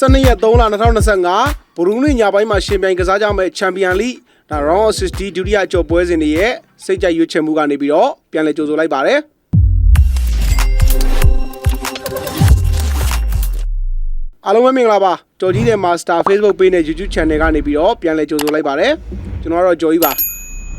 12ရက်3လ2025ဘရူးနေ့ညပိုင်းမှာရှင်ပြိုင်ကစားကြမယ့်ချန်ပီယံလိဒါ round of 60ဒုတိယအကျော်ပွဲစဉ်တွေရဲ့စိတ်ကြိုက်ရွေးချယ်မှုကနေပြီးတော့ပြန်လည်ကြိုဆိုလိုက်ပါတယ်အားလုံးပဲမင်္ဂလာပါကြော်ကြီးတဲ့ Master Facebook Page နဲ့ YouTube Channel ကနေပြီးတော့ပြန်လည်ကြိုဆိုလိုက်ပါတယ်ကျွန်တော်ကတော့ကြော်ကြီးပါ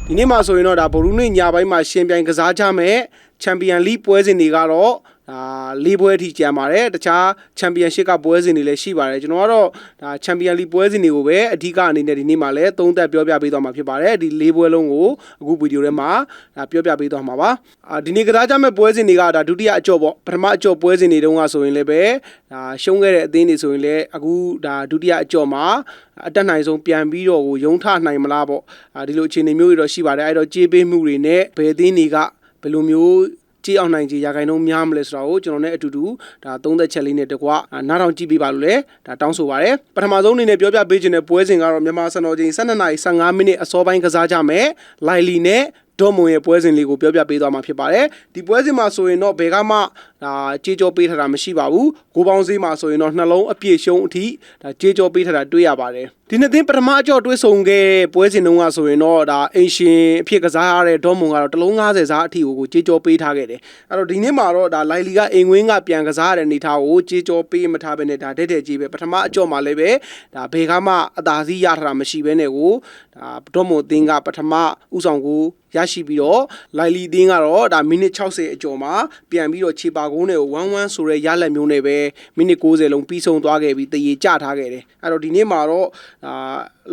ဒီနေ့မှာဆိုရင်တော့ဒါဘရူးနေ့ညပိုင်းမှာရှင်ပြိုင်ကစားကြမယ့်ချန်ပီယံလိပွဲစဉ်တွေကတော့ ဒါလေးပွဲအထိကျန်ပါတယ်တခြားချန်ပီယံရှစ်ကပွဲစဉ်တွေလည်းရှိပါတယ်ကျွန်တော်ကတော့ဒါချန်ပီယံလိပွဲစဉ်တွေကိုပဲအဓိကအနေနဲ့ဒီနေ့မှာလည်းသုံးသပ်ပြောပြပေးသွားမှာဖြစ်ပါတယ်ဒီလေးပွဲလုံးကိုအခုဗီဒီယိုထဲမှာဒါပြောပြပေးသွားမှာပါအာဒီနေ့ကစားကြမယ့်ပွဲစဉ်တွေကဒါဒုတိယအကျော်ပေါ့ပထမအကျော်ပွဲစဉ်တွေတုန်းကဆိုရင်လည်းပဲဒါရှုံးခဲ့တဲ့အသင်းတွေဆိုရင်လည်းအခုဒါဒုတိယအကျော်မှာအတက်နိုင်ဆုံးပြန်ပြီးတော့ကိုရုံထနိုင်မလားပေါ့အာဒီလိုအခြေအနေမျိုးတွေတော့ရှိပါတယ်အဲ့တော့ကြေးပေးမှုတွေနဲ့ဘယ်အသင်းတွေကဘယ်လိုမျိုး ကြည့်အောင်နိုင်ကြရာခိုင်နှုန်းများမလဲဆိုတာကိုကျွန်တော်နဲ့အတူတူဒါသုံးသက်ချက်လေးနဲ့တကွာနားထောင်ကြည့်ပေးပါလို့လဲဒါတောင်းဆိုပါရယ်ပထမဆုံးအနေနဲ့ပြောပြပေးခြင်းတဲ့ပွဲစဉ်ကတော့မြန်မာစံတော်ချိန်12:15မိနစ်အစောပိုင်းကစားကြမယ်လိုင်လီနဲ့ ဒေါ်မွန်ရဲ့ပွဲစဉ်လေးကိုပြောပြပေးသွားမှာဖြစ်ပါတယ်ဒီပွဲစဉ်မှာဆိုရင်တော့ဘယ်ကမှဒါကြေးကြောပေးထားတာမရှိပါဘူးကိုပေါင်းစည်းမှာဆိုရင်တော့နှလုံးအပြည့်ရှုံးအထိဒါကြေးကြောပေးထားတာတွေ့ရပါတယ်ဒီနှစ်သိန်းပထမအကျော်တွဲဆုံခဲ့ပွဲစဉ်တုန်းကဆိုရင်တော့ဒါအင်ရှင်အဖြစ်ကစားရတဲ့ဒေါ်မွန်ကတော့တလုံး90စားအထိကိုကြေးကြောပေးထားခဲ့တယ်အဲ့တော့ဒီနေ့မှာတော့ဒါလိုင်လီကအိမ်ဝင်းကပြန်ကစားရတဲ့အနေထားကိုကြေးကြောပေးမထားဘဲနဲ့ဒါတဲ့တဲ့ကြီးပဲပထမအကျော်မှာလည်းပဲဒါဘယ်ကမှအသာစီးရထားတာမရှိဘဲနဲ့ကိုဒါဒေါ်မွန်အသင်းကပထမဥဆောင်ကို ရရှိပြီးတော့လိုင်လီတင်းကတော့ဒါမိနစ်60အကျော်မှာပြန်ပြီးတော့ခြေပါကုန်းတွေကို1-1ဆိုတဲ့ရလက်မျိုးနဲ့ပဲမိနစ်60လုံးပြီးဆုံးသွားခဲ့ပြီးတရေကျထားခဲ့တယ်အဲ့တော့ဒီနေ့မှာတော့ဒါ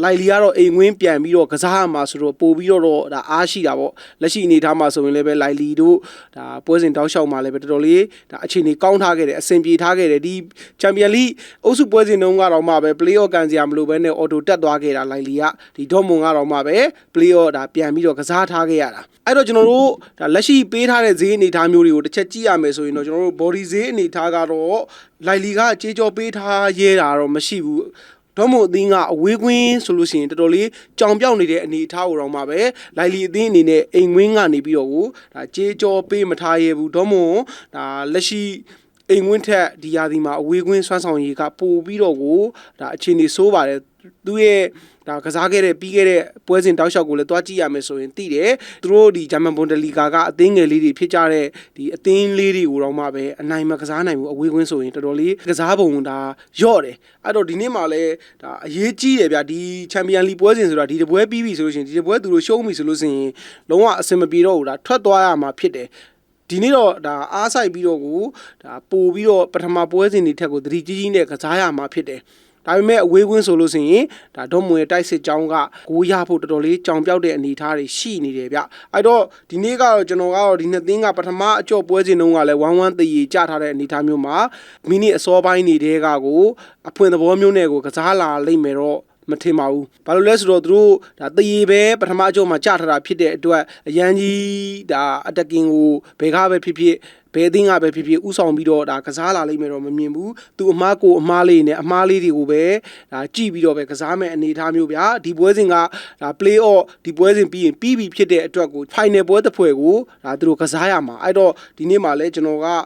လိုက်လီကတော့အိမ်ဝင်းပြန်ပြီးတော့ကစားရမှာဆိုတော့ပို့ပြီးတော့တော့ဒါအားရှိတာပေါ့လက်ရှိအနေထားမှာဆိုရင်လည်းပဲလိုက်လီတို့ဒါပွဲစဉ်တောက်လျှောက်မှာလည်းပဲတော်တော်လေးဒါအခြေအနေကောင်းထားခဲ့တယ်အဆင်ပြေထားခဲ့တယ်ဒီချန်ပီယံလိအုပ်စုပွဲစဉ်တုန်းကတော့မှပဲ play off ကန်စရာမလိုဘဲနဲ့ auto တက်သွားခဲ့တာလိုက်လီကဒီဒေါ်မွန်ကတော့မှပဲ play off ဒါပြန်ပြီးတော့ကစားထားခဲ့ရတာအဲ့တော့ကျွန်တော်တို့ဒါလက်ရှိပေးထားတဲ့ဈေးအနေထားမျိုးတွေကိုတစ်ချက်ကြည့်ရမယ်ဆိုရင်တော့ကျွန်တော်တို့ body ဈေးအနေထားကတော့လိုက်လီကကြေးကြောပေးထားရဲတာတော့မရှိဘူးဒေါမို့အသင်းကအဝေးကွင်းဆိုလို့ရှိရင်တော်တော်လေးကြောင်ပြောက်နေတဲ့အနေအထားကိုတော့မှပဲလိုက်လီအသင်းအနေနဲ့အိမ်ဝင်းကနေပြီးတော့ကိုဒါကြေးကြောပေးမထားရဲဘူးဒေါမို့ဒါလက်ရှိအိမ်ဝင်းထက်ဒီယာဒီမှာအဝေးကွင်းဆွမ်းဆောင်ရည်ကပို့ပြီးတော့ကိုဒါအခြေအနေဆိုးပါတယ် သူရဲ့ဒါကစားခဲ့တဲ့ပြီးခဲ့တဲ့ပွဲစဉ်တောက်လျှောက်ကိုလည်းတွားကြည့်ရမယ်ဆိုရင်သိတယ်သူတို့ဒီဂျာမန်ဘွန်ဒလီဂါကအသင်းငယ်လေးတွေဖြစ်ကြတဲ့ဒီအသင်းလေးတွေကိုတော့မှပဲအနိုင်မကစားနိုင်ဘူးအဝေးကွင်းဆိုရင်တော်တော်လေးကစားပုံဒါယော့တယ်အဲ့တော့ဒီနေ့မှလည်းဒါအရေးကြီးတယ်ဗျဒီချန်ပီယံလိပွဲစဉ်ဆိုတာဒီတပွဲပြီးပြီဆိုလို့ရှိရင်ဒီတပွဲသူတို့ရှုံးပြီဆိုလို့ရှိရင်လုံးဝအဆင်မပြေတော့ဘူးဒါထွက်သွားရမှာဖြစ်တယ်ဒီနေ့တော့ဒါအားဆိုင်ပြီးတော့ကိုဒါပို့ပြီးတော့ပထမပွဲစဉ်တွေထက်ကိုသတိကြီးကြီးနဲ့ကစားရမှာဖြစ်တယ် ဒါပေမဲ့အဝေးကွင်းဆိုလို့ဆိုရင်ဒါဒေါမွန်ရဲ့တိုက်စစ်ကြောင်းကကိုရဖို့တော်တော်လေးကြောင်ပြောက်တဲ့အနေအထားတွေရှိနေတယ်ဗျအဲ့တော့ဒီနေ့ကတော့ကျွန်တော်ကတော့ဒီနှစ်သင်းကပထမအကျော့ပွဲစဉ်တုန်းကလည်း1-1တည်ကြထားတဲ့အနေအထားမျိုးမှာမိနစ်အစောပိုင်းနေတဲ့ကကိုအဖွင့်သဘောမျိုးနဲ့ကိုကစားလာလိမ့်မယ်တော့မထင်ပါဘူးဘာလို့လဲဆိုတော့သူတို့ဒါတရေပဲပထမအကျော့မှာကြာထားတာဖြစ်တဲ့အတွက်အရန်ကြီးဒါအတက်ကင်ကိုဘယ်ကားပဲဖြစ်ဖြစ် ဘယ်အသင်းကပဲဖြစ်ဖြစ်ဥဆောင်ပြီးတော့ဒါကစားလာလိမ့်မယ်တော့မမြင်ဘူးသူအမားကိုအမားလေးနဲ့အမားလေးတွေကိုပဲဒါကြည့်ပြီးတော့ပဲကစားမယ်အနေအထားမျိုးဗျာဒီပွဲစဉ်ကဒါ play off ဒီပွဲစဉ်ပြီးရင်ပြီးပြီဖြစ်တဲ့အတွက်ကို final ပွဲတစ်ဖွဲ့ကိုဒါသူတို့ကစားရမှာအဲ့တော့ဒီနေ့မှာလဲကျွန်တော်ကဒါ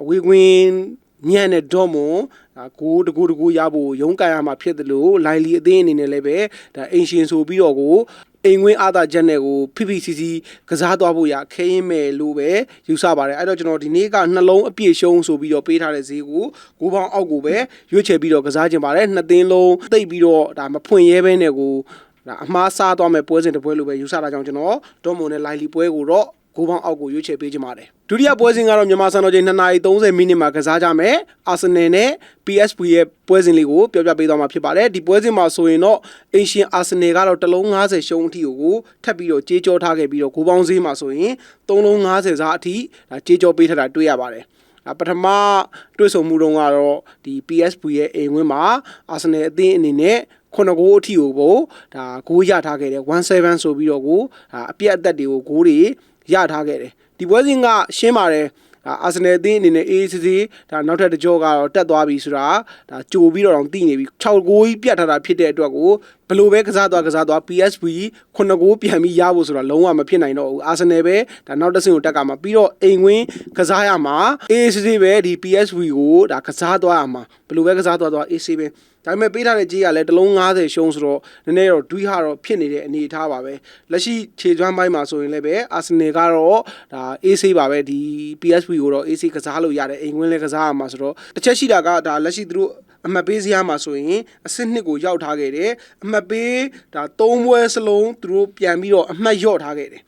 အဝေးကွင်းညံ့တဲ့ဒေါ်မွန်ဒါကိုတကူတကူရဖို့ရုံးကန်ရမှာဖြစ်တယ်လို့လိုင်လီအသင်းအနေနဲ့လည်းပဲဒါအင်ရှင်ဆိုပြီးတော့ကို အိမ်ဝင်းအာသာချက်နဲ့ကို PPCC ကစားသွားဖို့ရခဲရင်မယ်လို့ပဲယူဆပါတယ်အဲ့တော့ကျွန်တော်ဒီနေ့ကနှလုံးအပြည့်ရှုံးဆိုပြီးတော့ပေးထားတဲ့ဈေးကိုကိုပေါင်းအောက်ကိုပဲရွေးချယ်ပြီးတော့ကစားခြင်းပါတယ်နှစ်သင်းလုံးတိတ်ပြီးတော့ဒါမဖွင့်ရဲဘဲနဲ့ကိုဒါအမှားစားသွားမဲ့ပွဲစဉ်တစ်ပွဲလိုပဲယူဆတာကြောင့်ကျွန်တော်ဒေါ်မွန်နဲ့လိုင်လီပွဲကိုတော့ ကိုပေါင်းအောက်ကိုရွေးချယ်ပေးခြင်းပါတယ်ဒုတိယပွဲစဉ်ကတော့မြန်မာစံတော်ချိန်2:30မိနစ်မှာကစားကြမယ်အာဆင်နယ်နဲ့ PSV ရဲ့ပွဲစဉ်လေးကိုပြောပြပေးသွားမှာဖြစ်ပါတယ်ဒီပွဲစဉ်မှာဆိုရင်တော့အင်ရှင်အာဆင်နယ်ကတော့တလုံး90ရှုံးအထိကိုထပ်ပြီးတော့ကြေးကြောထားခဲ့ပြီးတော့ကိုပေါင်းဈေးမှာဆိုရင်3လုံး90စားအထိဒါကြေးကြောပေးထတာတွေ့ရပါတယ်အပထမတွေ့ဆုံမှုတုန်းကတော့ဒီ PSV ရဲ့အိမ်ဝင်းမှာအာဆင်နယ်အသင်းအနေနဲ့ခုနကိုအထိကိုပေါ့ဒါဂိုးရထားခဲ့တယ်17ဆိုပြီးတော့ကိုဒါအပြက်အသက်တွေကိုဂိုးတွေ ရထားခဲ့တယ်ဒီပွဲစဉ်ကရှင်းပါတယ်အာဆင်နယ်အသင်းအနေနဲ့ AACC ဒါနောက်ထပ်တစ်ကြောကတော့တက်သွားပြီဆိုတာဒါကြိုပြီးတော့တောင်သိနေပြီ6ဂိုးကြီးပြတ်ထားတာဖြစ်တဲ့အတွက်ကိုဘယ်လိုပဲကစားသွားကစားသွား PSV ခုနှစ်ကိုပြန်ပြီးရဖို့ဆိုတာလုံးဝမဖြစ်နိုင်တော့ဘူးအာဆင်နယ်ပဲဒါနောက်တစ်ဆင့်ကိုတက်ကမှာပြီးတော့အိမ်ဝင်းကစားရမှာ AC ပဲဒီ PSV ကိုဒါကစားသွားရမှာဘယ်လိုပဲကစားသွားသွား AC ပဲ ဒါပေမဲ့ပေးထားတဲ့ကြီးကလည်းတစ်လုံး90ရှုံးဆိုတော့နည်းနည်းတော့ဒွိဟာတော့ဖြစ်နေတဲ့အနေအထားပါပဲလက်ရှိခြေကျွမ်းပိုင်းမှာဆိုရင်လည်းပဲအာဆင်နယ်ကတော့ဒါ AC ပါပဲဒီ PSV ကိုတော့ AC ကစားလို့ရတယ်အိမ်ဝင်းလည်းကစားရမှာဆိုတော့တစ်ချက်ရှိတာကဒါလက်ရှိသူတို့အမှတ်ပေးစရာမှာဆိုရင်အဆင့်နှစ်ကိုရောက်ထားခဲ့တယ်အမှတ်ပေးဒါ၃ဘွဲစလုံးသူတို့ပြန်ပြီးတော့အမှတ်လျော့ထားခဲ့တယ်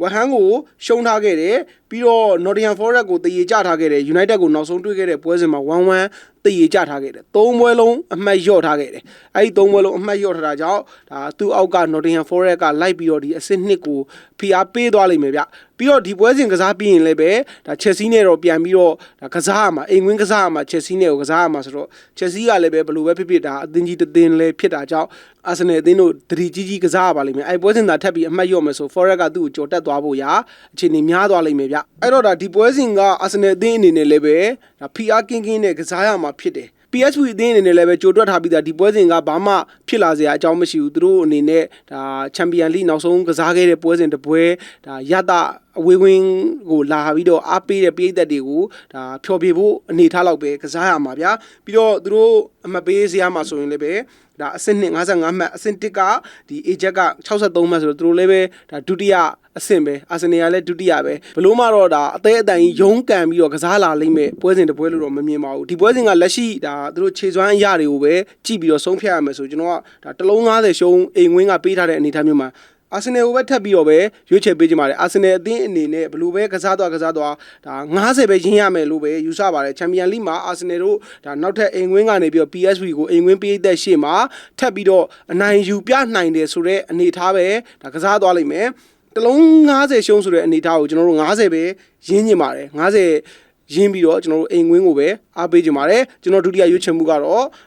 ဝက်ဟန်ကိုရှုံးထားခဲ့တယ်ပြီးတော့ Nottingham Forest ကိုတည်ရကြထားခဲ့တယ် United ကိုနောက်ဆုံးတွေ့ခဲ့တဲ့ပွဲစဉ်မှာ1-1 တည်ရကြထားခဲ့တယ်၃ပွဲလုံးအမှတ်လျော့ထားခဲ့တယ်အဲ့ဒီ၃ပွဲလုံးအမှတ်လျော့ထားတာကြောင့်ဒါသူ့အောက်က Nottingham Forest ကလိုက်ပြီးတော့ဒီအဆင့်နှစ်ကိုဖိအားပေးသွားလိမ့်မယ်ဗျပြီးတော့ဒီပွဲစဉ်ကစားပြီးရင်လည်းပဲဒါ Chelsea နဲ့တော့ပြန်ပြီးတော့ဒါကစားရမှာအိမ်ဝင်းကစားရမှာ Chelsea နဲ့ကိုကစားရမှာဆိုတော့ Chelsea ကလည်းပဲဘယ်လိုပဲဖြစ်ဖြစ်ဒါအသင်းကြီးတစ်သင်းလည်းဖြစ်တာကြောင့် Arsenal အသင်းတို့တတိကြီးကြီးကစားရပါလိမ့်မယ်အဲ့ပွဲစဉ်သာထပ်ပြီးအမှတ်လျော့မယ်ဆို Forest ကသူ့ကိုကြော်တက်သွားဖို့ရာအခြေအနေများသွားလိမ့်မယ်ဗျအဲ့တော့ဒါဒီပွဲစဉ်က Arsenal အသင်းအနေနဲ့လည်းပဲဒါဖိအားကင်းကင်းနဲ့ကစားရမှာဖြစ်တယ် PSV အသင်းအနေနဲ့လည်းပဲကြိုတွက်ထားပြီးသားဒီပွဲစဉ်ကဘာမှဖြစ်လာစရာအကြောင်းမရှိဘူးသူတို့အနေနဲ့ဒါချန်ပီယံလိနောက်ဆုံးကစားခဲ့တဲ့ပွဲစဉ်တစ်ပွဲဒါရတအဝေးဝင်းကိုလာပြီးတော့အားပေးတဲ့ပြည်သက်တွေကိုဒါဖျော်ဖြေဖို့အနေထားလောက်ပဲကစားရမှာဗျာပြီးတော့သူတို့အမပေးစရာမှာဆိုရင်လည်းပဲ ဒါအဆင့်နှစ်55မှတ်အဆင့်1ကဒီ A ချက်က63မှတ်ဆိုတော့သူတို့လည်းပဲဒါဒုတိယအဆင့်ပဲအာဆင်နယ်ကလည်းဒုတိယပဲဘလို့မှတော့ဒါအသေးအတန်ကြီးရုံးကန်ပြီးတော့ကစားလာလိမ့်မယ်ပွဲစဉ်တစ်ပွဲလို့တော့မမြင်ပါဘူးဒီပွဲစဉ်ကလက်ရှိဒါသူတို့ခြေစွမ်းအရာတွေကိုပဲကြည့်ပြီးတော့ဆုံးဖြတ်ရမယ်ဆိုကျွန်တော်ကဒါတစ်လုံး90ရှုံးအိမ်ဝင်းကပေးထားတဲ့အနေအထားမျိုးမှာ အာဆင်နယ်ကိုပဲထပ်ပြီးတော့ပဲရွေးချယ်ပေးကြပါတယ်အာဆင်နယ်အသင်းအနေနဲ့ဘလို့ပဲကစားသွားကစားသွားဒါ90ပဲရင်းရမယ်လို့ပဲယူဆပါတယ်ချန်ပီယံလိမှာအာဆင်နယ်တို့ဒါနောက်ထပ်အိမ်ဝင်းကနေပြီးတော့ PSV ကိုအိမ်ဝင်းပေးတဲ့ရှေ့မှာထပ်ပြီးတော့အနိုင်ယူပြနိုင်တယ်ဆိုတော့အနေအထားပဲဒါကစားသွားလိမ့်မယ်တလုံး90ရှုံးဆိုတဲ့အနေအထားကိုကျွန်တော်တို့90ပဲရင်းညင်ပါတယ်90ရင်းပြီးတော့ကျွန်တော်တို့အိမ်ဝင်းကိုပဲအားပေးကြပါတယ်ကျွန်တော်ဒုတိယရွေးချယ်မှုကတော့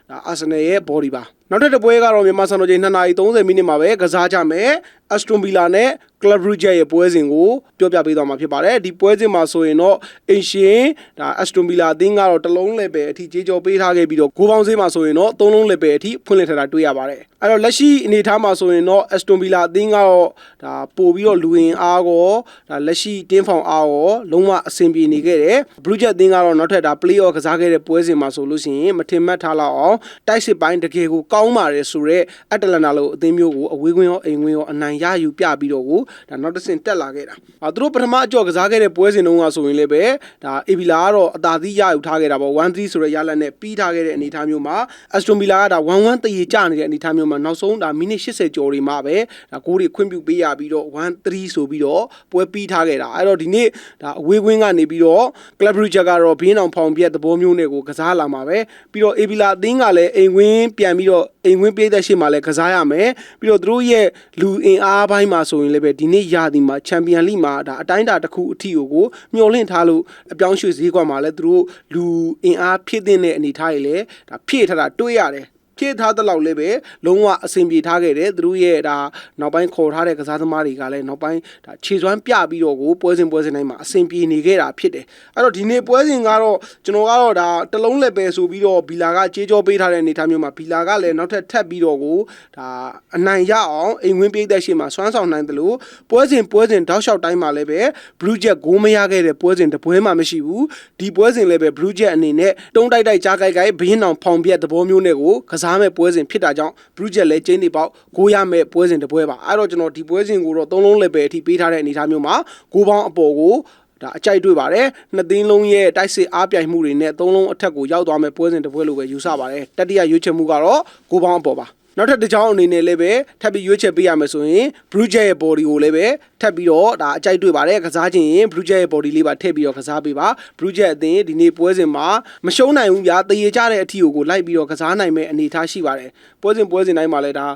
ဒါအာဆင်နယ်ရဲ့ body ပါနောက်ထပ်တစ်ပွဲကတော့မြန်မာစံတော်ချိန်2နာရီ30မိနစ်မှာပဲကစားကြမယ်အက်စတွန်ဗီလာနဲ့ Club Brugge ရဲ့ပွဲစဉ်ကိုပြောပြပေးသွားမှာဖြစ်ပါတယ်ဒီပွဲစဉ်မှာဆိုရင်တော့အင်ရှင်ဒါအက်စတွန်ဗီလာအသင်းကတော့တစ်လုံးလည်းပဲအထိကြေးကြောပေးထားခဲ့ပြီးတော့ဂိုးပေါင်းဈေးမှာဆိုရင်တော့သုံးလုံးလည်းပဲအထိဖွင့်လှစ်ထားတာတွေ့ရပါတယ်အဲ့တော့လက်ရှိအနေအထားမှာဆိုရင်တော့အက်စတွန်ဗီလာအသင်းကတော့ဒါပို့ပြီးတော့လူဝင်အားကောဒါလက်ရှိတင်းဖောင်အားကောလုံးဝအဆင်ပြေနေခဲ့တယ်ဘရူးဂျက်အသင်းကတော့နောက်ထပ်ဒါ play off ကစားခဲ့တဲ့ပွဲစဉ်မှာဆိုလို့ရှိရင်မထင်မှတ်ထားလောက်အောင်တိုက်စစ်ပိုင်းတကယ်ကိုကောင်းပါတယ်ဆိုတော့အက်တလန်နာလိုအသင်းမျိုးကိုအဝေးကွင်းရောအိမ်ကွင်းရောအနိုင်ရယူပြပြီးတော့ကိုဒါနောက်တစ်ဆင့်တက်လာခဲ့တာအာသူတို့ပထမအကြော့ကစားခဲ့တဲ့ပွဲစဉ်တုန်းကဆိုရင်လည်းပဲဒါအေဗီလာကတော့အသာသီးရယူထားခဲ့တာပေါ့1-3ဆိုတဲ့ရလတ်နဲ့ပြီးထားခဲ့တဲ့အနေအထားမျိုးမှာအက်စတွန်ဗီလာကဒါ1-1တည်ကြနေတဲ့အနေအထားမျိုးမှာနောက်ဆုံးဒါမိနစ်80ကျော်တွေမှာပဲဒါဂိုးတွေခွင့်ပြုပေးရပြီးတော့1-3ဆိုပြီးတော့ပွဲပြီးထားခဲ့တာအဲ့တော့ဒီနေ့ဒါအဝေးကွင်းကနေပြီးတော့ Club Brugge ကတော့ဘင်းအောင်ဖောင်ပြက်သဘောမျိုးနဲ့ကိုကစားလာမှာပဲပြီးတော့အေဗီလာအသင်းကလည်းအိမ်ဝင်းပြန်ပြီးတော့အိမ်ဝင်းပြေးတဲ့ရှေ့မှာလည်းကစားရမယ်ပြီးတော့သူတို့ရဲ့လူအင်အားပိုင်းမှာဆိုရင်လည်းပဲဒီနေ့ရာသီမှာချန်ပီယံလိမှာဒါအတိုင်းအတာတစ်ခုအထိကိုကိုမျှော်လင့်ထားလို့အပြောင်းရွှေ့ဈေးကွက်မှာလည်းသူတို့လူအင်အားဖြည့်တဲ့အနေအထားတွေလည်းဒါဖြည့်ထားတာတွေ့ရတယ် ဖြည့်ထားတဲ့လောက်လည်းပဲလုံးဝအဆင်ပြေထားခဲ့တယ်သူတို့ရဲ့ဒါနောက်ပိုင်းခေါ်ထားတဲ့ကစားသမားတွေကလည်းနောက်ပိုင်းဒါခြေစွမ်းပြပြီးတော့ကိုပွဲစဉ်ပွဲစဉ်တိုင်းမှာအဆင်ပြေနေခဲ့တာဖြစ်တယ်အဲ့တော့ဒီနေ့ပွဲစဉ်ကတော့ကျွန်တော်ကတော့ဒါတစ်လုံးလက်ပဲဆိုပြီးတော့ဘီလာကကြေးကြောပေးထားတဲ့အနေအထားမျိုးမှာဘီလာကလည်းနောက်ထပ်ထပ်ပြီးတော့ကိုဒါအနိုင်ရအောင်အိမ်ဝင်းပြေးတဲ့ရှေ့မှာစွမ်းဆောင်နိုင်တယ်လို့ပွဲစဉ်ပွဲစဉ်တောက်လျှောက်တိုင်းမှာလည်းပဲ Blue Jet ဂိုးမရခဲ့တဲ့ပွဲစဉ်တစ်ပွဲမှမရှိဘူးဒီပွဲစဉ်လည်းပဲ Blue Jet အနေနဲ့တုံးတိုက်တိုက်ကြားကြိုက်ကြိုက်ဘင်းအောင်ဖောင်ပြက်သဘောမျိုးနဲ့ကိုကစားမဲ့ပွဲစဉ်ဖြစ်တာကြောင့် Blue Jet လည်းကျင်းနေပေါက်ဂိုးရမဲ့ပွဲစဉ်တစ်ပွဲပါအဲ့တော့ကျွန်တော်ဒီပွဲစဉ်ကိုတော့သုံးလုံးလည်းပဲအထိပေးထားတဲ့အနေအထားမျိုးမှာဂိုးပေါင်းအပေါ်ကိုဒါအကြိုက်တွေ့ပါတယ်နှစ်သိန်းလုံးရဲ့တိုက်စစ်အားပြိုင်မှုတွေနဲ့သုံးလုံးအထက်ကိုရောက်သွားမဲ့ပွဲစဉ်တစ်ပွဲလိုပဲယူဆပါတယ်တတိယရွေးချယ်မှုကတော့ဂိုးပေါင်းအပေါ်ပါ နောက်ထပ်တစ်ကြောင်းအနေနဲ့လည်းပဲထပ်ပြီးရွေးချယ်ပေးရမယ်ဆိုရင် Blue Jet ရဲ့ body ကိုလည်းပဲထပ်ပြီးတော့ဒါအကြိုက်တွေ့ပါတယ်ကစားခြင်းရင် Blue Jet ရဲ့ body လေးပါထည့်ပြီးတော့ကစားပေးပါ Blue Jet အသင်းဒီနေ့ပွဲစဉ်မှာမရှုံးနိုင်ဘူးဗျာတရေကြတဲ့အထီကိုကိုလိုက်ပြီးတော့ကစားနိုင်မဲ့အနေအထားရှိပါတယ်ပွဲစဉ်ပွဲစဉ်တိုင်းမှာလည်းဒါ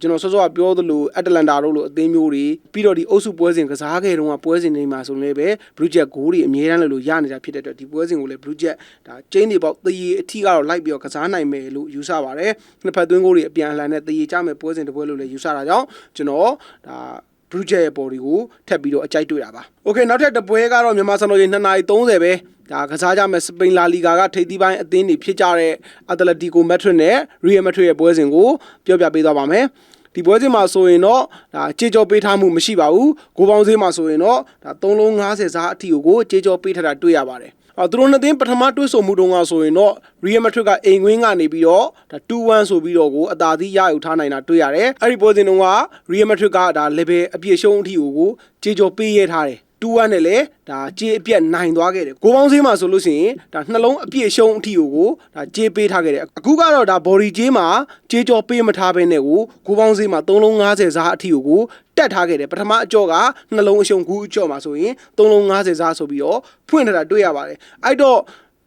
ကျွန်တော်စောစောကပြောသလို Atlanta တို့လိုအသင်းမျိုးတွေပြီးတော့ဒီအုပ်စုပွဲစဉ်ကစားခဲ့တုန်းကပွဲစဉ်တွေမှာဆိုလည်းပဲ Blue Jet ဂိုးတွေအမြဲတမ်းလို့လို့ရနေတာဖြစ်တဲ့အတွက်ဒီပွဲစဉ်ကိုလည်း Blue Jet ဒါကျင်းတွေပေါက်တရေအထီကတော့လိုက်ပြီးတော့ကစားနိုင်မယ်လို့ယူဆပါတယ်နှစ်ဖက်သွင်းဂိုးတွေအပြန်အလှန်နဲ့တရေကြမဲ့ပွဲစဉ်တစ်ပွဲလို့လည်းယူဆတာကြောင့်ကျွန်တော်ဒါ Blue Jet ရဲ့ body ကိုထပ်ပြီးတော့အကြိုက်တွေ့တာပါ။ Okay နောက်ထပ်တစ်ပွဲကတော့မြန်မာစံတော်ချိန်2နာရီ30ပဲဒါကစားကြမဲ့စပိန်လာလီဂါကထိပ်သီးပိုင်းအသင်းတွေဖြစ်ကြတဲ့အက်တလက်တီကိုမက်ဒရစ်နဲ့ရီယယ်မက်ဒရစ်ရဲ့ပွဲစဉ်ကိုပြောပြပေးသွားပါမယ်ဒီပွဲစဉ်မှာဆိုရင်တော့ဒါကြေကြောပေးထားမှုမရှိပါဘူးကိုပေါင်းဈေးမှာဆိုရင်တော့ဒါ3လုံး90စားအထိကိုကြေကြောပေးထားတာတွေ့ရပါတယ်အော် သူတို့နှစ်သင်းပထမတွဲဆုံမှုတုန်းကဆိုရင်တော့ Real Madrid ကအိမ်ကွင်းကနေပြီးတော့ဒါ2-1ဆိုပြီးတော့ကိုအသာသီးရယူထားနိုင်တာတွေ့ရတယ်အဲ့ဒီပွဲစဉ်တုန်းက Real Madrid ကဒါ level အပြည့်ရှုံးအထိကိုကြေကြောပေးရထားတယ် တူဝမ်းနဲ့လည်းဒါကြေးအပြက်နိုင်သွားခဲ့တယ်ကိုပေါင်းစည်းမှာဆိုလို့ရှိရင်ဒါနှလုံးအပြည့်ရှုံးအထိကိုကိုဒါကြေးပေးထားခဲ့တယ်အခုကတော့ဒါ body ကြေးမှာကြေးကြောပေးမထားဘဲနဲ့ကိုကိုပေါင်းစည်းမှာ3လုံး90စားအထိကိုကိုတက်ထားခဲ့တယ်ပထမအကြော့ကနှလုံးအရှုံးကူအကြော့မှာဆိုရင်3လုံး90စားဆိုပြီးတော့ဖွင့်ထားတာတွေ့ရပါတယ်အဲ့တော့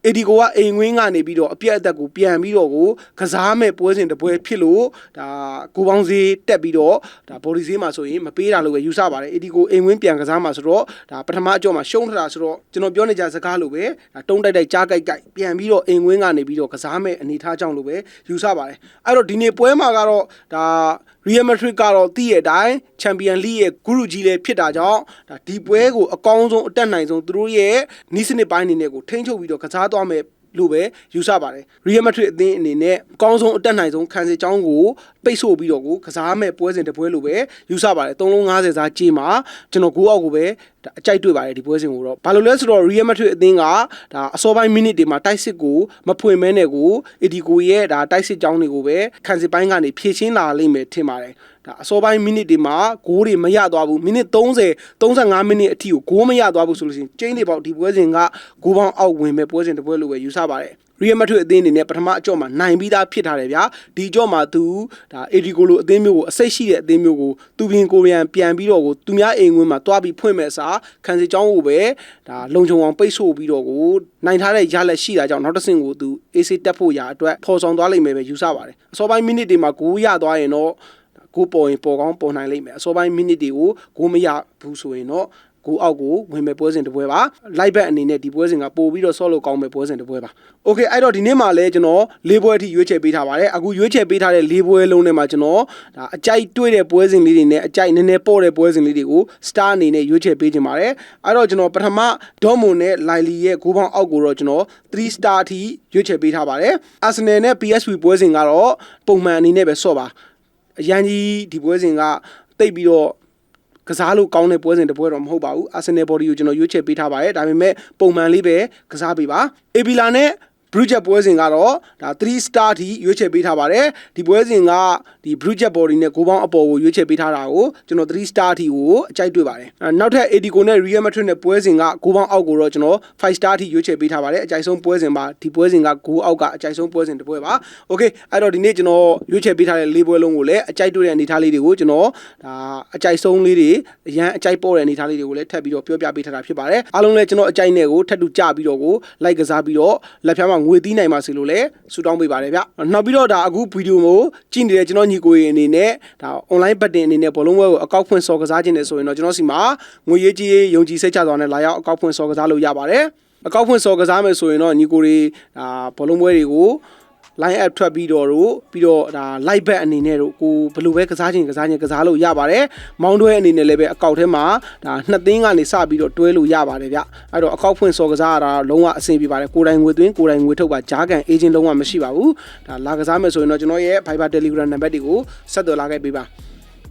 အေဒီကိုကအိမ်ဝင်းကနေပြီးတော့အပြက်အသက်ကိုပြန်ပြီးတော့ကိုကစားမဲ့ပွဲစဉ်တစ်ပွဲဖြစ်လို့ဒါကိုပေါင်းစည်းတက်ပြီးတော့ဒါ body စည်းမှာဆိုရင်မပေးတာလို့ပဲယူဆပါတယ်အေဒီကိုအိမ်ဝင်းပြန်ကစားမှာဆိုတော့ဒါပထမအကြော့မှာရှုံးထတာဆိုတော့ကျွန်တော်ပြောနေကြစကားလိုပဲဒါတုံးတိုက်တိုက်ကြားကြိုက်ကြိုက်ပြန်ပြီးတော့အိမ်ဝင်းကနေပြီးတော့ကစားမဲ့အနေထားကြောင့်လို့ပဲယူဆပါတယ်အဲ့တော့ဒီနေ့ပွဲမှာကတော့ဒါ Real Madrid ကတော့တည်ရဲ့အတိုင်း Champion League ရဲ့ဂုရုကြီးလည်းဖြစ်တာကြောင့်ဒါဒီပွဲကိုအကောင်းဆုံးအတက်နိုင်ဆုံးသူတို့ရဲ့နီးစနစ်ပိုင်းအနေနဲ့ကိုထိန်းချုပ်ပြီးတော့ကစားသွားမယ်လို့ပဲယူဆပါတယ်။ Real Madrid အသင်းအနေနဲ့အကောင်းဆုံးအတက်နိုင်ဆုံးခံစစ်ကြောင်းကိုပိတ်ဆို့ပြီးတော့ကိုကစားမဲ့ပွဲစဉ်တစ်ပွဲလို့ပဲယူဆပါတယ်။3လုံး90စားကြေးမှာကျွန်တော်ကိုအောက်ကိုပဲဒါအကြိုက်တွေ့ပါတယ်ဒီပွဲစဉ်ကိုတော့ဘာလို့လဲဆိုတော့ Real Madrid အသင်းကဒါအစောပိုင်း minute တွေမှာတိုက်စစ်ကိုမဖွင့်မဲနဲ့ကို Edico ရဲ့ဒါတိုက်စစ်ကြောင်းတွေကိုပဲခံစစ်ပိုင်းကနေဖြည့်ရှင်းလာလိမ့်မယ်ထင်ပါတယ်။ ဒါအစောပိုင်း minute တွေမှာဂိုးတွေမရသွားဘူး minute 30 35 minute အထိကိုဂိုးမရသွားဘူးဆိုလို့ရှိရင်ကျင်းတွေပေါက်ဒီပွဲစဉ်ကဂိုးပေါင်းအောက်ဝင်မဲ့ပွဲစဉ်တစ်ပွဲလို့ပဲယူဆပါတယ်။ Real Madrid အသင်းအနေနဲ့ပထမအကြော့မှာနိုင်ပြီးသားဖြစ်ထားတယ်ဗျာဒီအကြော့မှာသူဒါ Edico လိုအသင်းမျိုးကိုအစိတ်ရှိတဲ့အသင်းမျိုးကိုသူပြင်ကိုရီယန်ပြန်ပြီးတော့ကိုသူများအိမ်ဝင်မှာတွားပြီးဖွင့်မဲ့အစားခံစစ်ကြောင်းကိုပဲဒါလုံခြုံအောင်ပိတ်ဆို့ပြီးတော့ကိုနိုင်ထားတဲ့ရလက်ရှိတာကြောင့်နောက်တစ်ဆင့်ကိုသူ AC တက်ဖို့ရာအတွက်ဖော်ဆောင်သွားလိမ့်မယ်ပဲယူဆပါတယ်အစောပိုင်းမိနစ်တွေမှာဂိုးရသွားရင်တော့ ကိုပေါ်ရင်ပေါ်ကောင်းပေါ်နိုင်လိမ့်မယ်အစောပိုင်းမိနစ်တွေကိုဂိုးမရဘူးဆိုရင်တော့ကိုအောက်ကိုဝင်မဲ့ပွဲစဉ်တစ်ပွဲပါလိုက်ဘက်အနေနဲ့ဒီပွဲစဉ်ကပို့ပြီးတော့ဆော့လို့ကောင်းမဲ့ပွဲစဉ်တစ်ပွဲပါโอเคအဲ့တော့ဒီနေ့မှာလည်းကျွန်တော်၄ပွဲအထိရွေးချယ်ပေးထားပါတယ်အခုရွေးချယ်ပေးထားတဲ့၄ပွဲလုံးထဲမှာကျွန်တော်ဒါအကြိုက်တွေ့တဲ့ပွဲစဉ်လေးတွေနဲ့အကြိုက်နည်းနည်းပေါ့တဲ့ပွဲစဉ်လေးတွေကို star အနေနဲ့ရွေးချယ်ပေးခြင်းပါတယ်အဲ့တော့ကျွန်တော်ပထမဒေါမွန်နဲ့လိုင်လီရဲ့ဂိုးပေါင်းအောက်ကိုတော့ကျွန်တော်3 star အထိရွေးချယ်ပေးထားပါတယ်အာဆင်နယ်နဲ့ PSV ပွဲစဉ်ကတော့ပုံမှန်အနေနဲ့ပဲဆော့ပါ အရန်ကြီးဒီပွဲစဉ်ကတိတ်ပြီးတော့ကစားလို့ကောင်းတဲ့ပွဲစဉ်တစ်ပွဲတော့မဟုတ်ပါဘူးအာဆင်နယ်ဘော်ဒီကိုကျွန်တော်ရွေးချယ်ပေးထားပါတယ်ဒါပေမဲ့ပုံမှန်လေးပဲကစားပေးပါအေဘီလာနဲ့ ဘရူဂျက်ပွဲစဉ်ကတော့ဒါ3 star ထိရွေးချယ်ပေးထားပါတယ်ဒီပွဲစဉ်ကဒီဘရူဂျက်ဘော်ဒီနဲ့ဂိုးပေါင်းအပေါ်ကိုရွေးချယ်ပေးထားတာကိုကျွန်တော်3 star ထိကိုအကြိုက်တွေ့ပါတယ်အဲနောက်ထပ် AD ကိုနဲ့ Real Madrid နဲ့ပွဲစဉ်ကဂိုးပေါင်းအောက်ကိုတော့ကျွန်တော်5 star ထိရွေးချယ်ပေးထားပါတယ်အကြိုက်ဆုံးပွဲစဉ်ပါဒီပွဲစဉ်ကဂိုးအောက်ကအကြိုက်ဆုံးပွဲစဉ်တစ်ပွဲပါโอเคအဲ့တော့ဒီနေ့ကျွန်တော်ရွေးချယ်ပေးထားတဲ့၄ပွဲလုံးကိုလည်းအကြိုက်တွေ့တဲ့အနေအထားလေးတွေကိုကျွန်တော်ဒါအကြိုက်ဆုံးလေးတွေအရန်အကြိုက်ပေါ်တဲ့အနေအထားလေးတွေကိုလည်းထပ်ပြီးတော့ပြောပြပေးထားတာဖြစ်ပါတယ်အားလုံးလည်းကျွန်တော်အကြိုက်နဲ့ကိုထပ်တူကြပြီးတော့ကိုလိုက်ကစားပြီးတော့လက်ဖြားမှာ ငွေသီးနိုင်ပါစေလို့လည်းဆုတောင်းပေးပါတယ်ဗျနောက်ပြီးတော့ဒါအခုဗီဒီယိုကိုကြည့်နေတဲ့ကျွန်တော်ညီကိုရေအနေနဲ့ဒါ online betting အနေနဲ့ဘောလုံးပွဲကိုအကောက်ဖွင့်စော်ကစားခြင်းနဲ့ဆိုရင်တော့ကျွန်တော်စီမှာငွေရေးကြီးယုံကြည်စိတ်ချစွာနဲ့လာရောက်အကောက်ဖွင့်စော်ကစားလို့ရပါတယ်အကောက်ဖွင့်စော်ကစားမယ်ဆိုရင်တော့ညီကိုတွေဒါဘောလုံးပွဲတွေကို line up ထွက်ပြီးတော့တို့ပြီးတော့ဒါ live bet အနေနဲ့တို့ကိုဘယ်လိုပဲကစားခြင်းကစားခြင်းကစားလို့ရပါတယ်မောင်းတွဲအနေနဲ့လည်းပဲအကောက်ထဲမှာဒါနှစ်သိန်းကနေစပြီးတော့တွဲလို့ရပါတယ်ဗျအဲ့တော့အကောက်ဖွင့်စော်ကစားရတာလုံးဝအဆင်ပြေပါတယ်ကိုယ်တိုင်ငွေသွင်းကိုယ်တိုင်ငွေထုတ်ပါဂျားကန် agent လုံးဝမရှိပါဘူးဒါလာကစားမယ်ဆိုရင်တော့ကျွန်တော်ရဲ့ Viber Telegram နံပါတ်တွေကိုဆက်သွယ်လာခဲ့ပေးပါ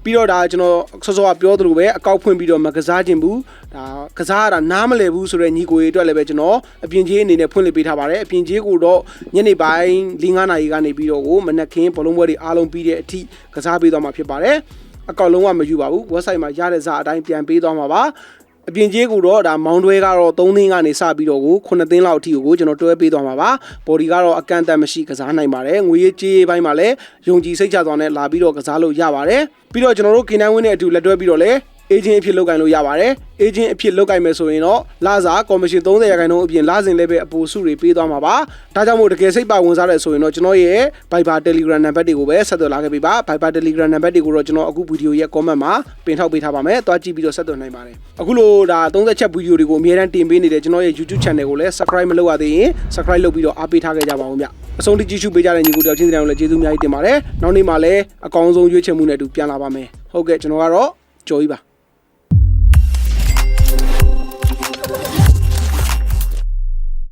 ပြီးတော့ဒါကျွန်တော်စောစောကပြောသလိုပဲအကောက်ဖွင့်ပြီးတော့မကစားခြင်းဘူးဒါကစားရတာနားမလည်ဘူးဆိုတော့ညီကိုတွေအတွက်လည်းပဲကျွန်တော်အပြင်ကြီးအနေနဲ့ဖွင့်လှစ်ပေးထားပါတယ်အပြင်ကြီးကိုတော့ညနေပိုင်း၄-၅နာရီကနေပြီးတော့ကိုမနက်ခင်းဘောလုံးပွဲတွေအားလုံးပြီးတဲ့အထိကစားပေးသွားမှာဖြစ်ပါတယ်အကောက်လုံးဝမယူပါဘူး website မှာရတဲ့ဇာအတိုင်းပြန်ပေးသွားမှာပါ အပြင်ကြီးကိုတော့ဒါမောင်းတွဲကတော့3သိန်းကနေစပြီးတော့ကို9သိန်းလောက်အထိကိုကျွန်တော်တွဲပေးသွားမှာပါဘော်ဒီကတော့အကန့်အသတ်မရှိကစားနိုင်ပါတယ်ငွေရေးကြေးရေးပိုင်းမှာလည်းယုံကြည်စိတ်ချစွာနဲ့လာပြီးတော့ကစားလို့ရပါတယ်ပြီးတော့ကျွန်တော်တို့ကိန်းနိုင်ဝင်းနဲ့အတူလက်တွဲပြီးတော့လည်း agent အဖြစ်လုပ်ကင်လို့ရပါတယ်။ agent အဖြစ်လုပ်ကင်မယ်ဆိုရင်တော့လာစာကော်မရှင်30ရာခိုင်နှုန်းအပြင်လာစဉ်လည်းပဲအပိုစုတွေပေးသွားမှာပါ။ဒါကြောင့်မို့တကယ်စိတ်ပါဝင်စားတဲ့ဆိုရင်တော့ကျွန်တော်ရဲ့ Viber Telegram နံပါတ်တွေကိုပဲဆက်သွယ်လာခဲ့ပေးပါ။ Viber Telegram နံပါတ်တွေကိုတော့ကျွန်တော်အခုဗီဒီယိုရဲ့ comment မှာပင်ထောက်ပေးထားပါမယ်။တွားကြည့်ပြီးတော့ဆက်သွယ်နိုင်ပါတယ်။အခုလိုဒါ30ချက်ဗီဒီယိုတွေကိုအများအားတင်ပေးနေတဲ့ကျွန်တော်ရဲ့ YouTube channel ကိုလည်း subscribe မလုပ်ရသေးရင် subscribe လုပ်ပြီးတော့အားပေးထားခဲ့ကြပါဦးဗျ။အဆုံးထိကြည့်ရှုပေးကြတဲ့ညီကိုတယောက်ချင်းစီတိုင်းကိုလည်းကျေးဇူးအများကြီးတင်ပါတယ်။နောက်နေ့မှလည်းအကောင်းဆုံးရွေးချယ်မှုနဲ့အတူပြန်လာပါမယ်။ဟုတ်ကဲ့ကျွန်တော်ကတော့ကြော်ကြီးပါ